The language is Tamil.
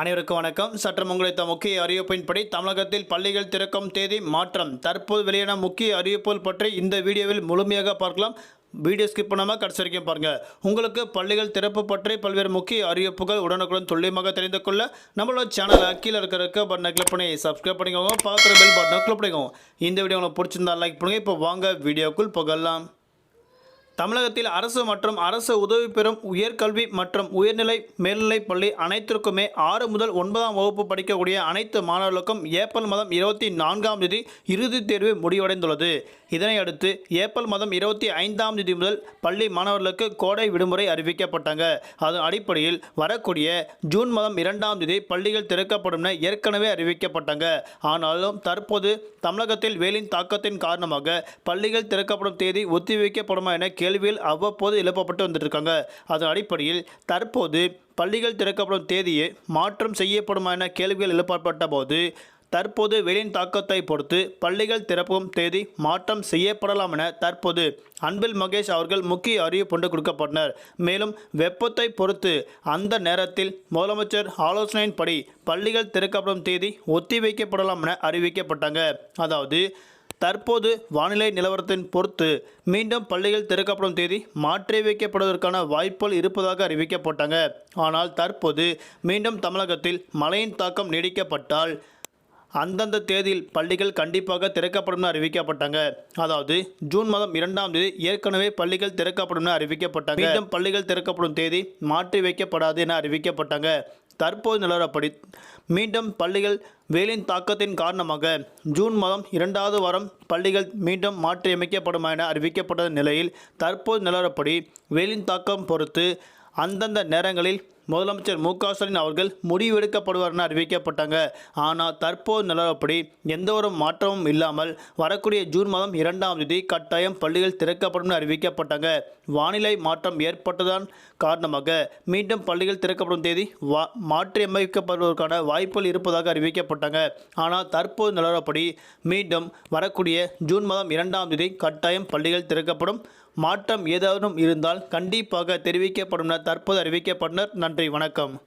அனைவருக்கும் வணக்கம். சற்று உங்களித்த முக்கிய அறிவிப்பின்படி தமிழகத்தில் பள்ளிகள் திறக்கும் தேதி மாற்றம். தற்போது வெளியான முக்கிய அறிவிப்புகள் பற்றி இந்த வீடியோவில் முழுமையாக பார்க்கலாம். வீடியோ ஸ்கிப் பண்ணாமல் கடைசி வரைக்கும் பாருங்கள் உங்களுக்கு பள்ளிகள் திறப்பு பற்றி பல்வேறு முக்கிய அறிவிப்புகள் உடனுக்குடன் துல்லியமாக தெரிந்து கொள்ள நம்மளோட சேனலை கீழே இருக்கிற பட்டனை கிளிக் பண்ணி சப்ஸ்கிரைப் பண்ணிக்கோங்க. பார்க்குற பெல் பட்டனை கிளிக் பண்ணிக்கோங்க. இந்த வீடியோ உங்களுக்கு பிடிச்சிருந்தா லைக் பண்ணுங்கள் இப்போ வாங்க வீடியோக்குள் புகழலாம் தமிழகத்தில் அரசு மற்றும் அரசு உதவி பெறும் உயர்கல்வி மற்றும் உயர்நிலை மேல்நிலைப் பள்ளி அனைத்திற்குமே ஆறு முதல் ஒன்பதாம் வகுப்பு படிக்கக்கூடிய அனைத்து மாணவர்களுக்கும் ஏப்ரல் மாதம் இருபத்தி நான்காம் தேதி இறுதித் தேர்வு முடிவடைந்துள்ளது. இதனையடுத்து ஏப்ரல் மாதம் இருபத்தி ஐந்தாம் தேதி முதல் பள்ளி மாணவர்களுக்கு கோடை விடுமுறை அறிவிக்கப்பட்டாங்க. அதன் அடிப்படையில் வரக்கூடிய ஜூன் மாதம் இரண்டாம் தேதி பள்ளிகள் திறக்கப்படும் என ஏற்கனவே அறிவிக்கப்பட்டாங்க. ஆனாலும் தற்போது தமிழகத்தில் வெயிலின் தாக்கத்தின் காரணமாக பள்ளிகள் திறக்கப்படும் தேதி ஒத்திவைக்கப்படுமா என கேள்வியில் அவ்வப்போது எழுப்பப்பட்டு வந்துட்டு இருக்காங்க அதன் அடிப்படையில் தற்போது பள்ளிகள் திறக்கப்படும் தேதியை மாற்றம் செய்யப்படுமா என கேள்விகள் எழுப்பப்பட்ட போது தற்போது வெளியின் தாக்கத்தை பொறுத்து பள்ளிகள் திறப்பும் தேதி மாற்றம் செய்யப்படலாம் என தற்போது அன்பில் மகேஷ் அவர்கள் முக்கிய அறிவிப்பு கொடுக்கப்பட்டனர். மேலும் வெப்பத்தை பொறுத்து அந்த நேரத்தில் முதலமைச்சர் ஆலோசனையின்படி பள்ளிகள் திறக்கப்படும் தேதி ஒத்திவைக்கப்படலாம் என அறிவிக்கப்பட்டாங்க. அதாவது தற்போது வானிலை நிலவரத்தின் பொறுத்து மீண்டும் பள்ளிகள் திறக்கப்படும் தேதி மாற்றி வைக்கப்படுவதற்கான வாய்ப்புகள் இருப்பதாக அறிவிக்கப்பட்டாங்க. ஆனால் தற்போது மீண்டும் தமிழகத்தில் மழையின் தாக்கம் நீடிக்கப்பட்டால் அந்தந்த தேதியில் பள்ளிகள் கண்டிப்பாக திறக்கப்படும் அறிவிக்கப்பட்டாங்க. அதாவது ஜூன் மாதம் இரண்டாம் தேதி ஏற்கனவே பள்ளிகள் திறக்கப்படும் அறிவிக்கப்பட்டாங்க. மீண்டும் பள்ளிகள் திறக்கப்படும் தேதி மாற்றி வைக்கப்படாது என அறிவிக்கப்பட்டாங்க. தற்போது நிலவரப்படி மீண்டும் பள்ளிகள் வெயிலின் தாக்கத்தின் காரணமாக ஜூன் மாதம் இரண்டாவது வாரம் பள்ளிகள் மீண்டும் மாற்றியமைக்கப்படும் என அறிவிக்கப்பட்ட நிலையில் தற்போது நிலவரப்படி வெயிலின் தாக்கம் பொறுத்து அந்தந்த நேரங்களில் முதலமைச்சர் மு க ஸ்டாலின் அவர்கள் முடிவெடுக்கப்படுவார் என அறிவிக்கப்பட்டாங்க. ஆனால் தற்போது நிலவரப்படி எந்த ஒரு மாற்றமும் இல்லாமல் வரக்கூடிய ஜூன் மாதம் இரண்டாம் தேதி கட்டாயம் பள்ளிகள் திறக்கப்படும் என அறிவிக்கப்பட்டாங்க. வானிலை மாற்றம் ஏற்பட்டதன் காரணமாக மீண்டும் பள்ளிகள் திறக்கப்படும் தேதி வா மாற்றியமைக்கப்படுவதற்கான வாய்ப்புகள் இருப்பதாக அறிவிக்கப்பட்டாங்க. ஆனால் தற்போது நிலவரப்படி மீண்டும் வரக்கூடிய ஜூன் மாதம் இரண்டாம் தேதி கட்டாயம் பள்ளிகள் திறக்கப்படும். மாற்றம் ஏதாவது இருந்தால் கண்டிப்பாக தெரிவிக்கப்படும் என தற்போது அறிவிக்கப்பட்டனர். நன்றி வணக்கம்.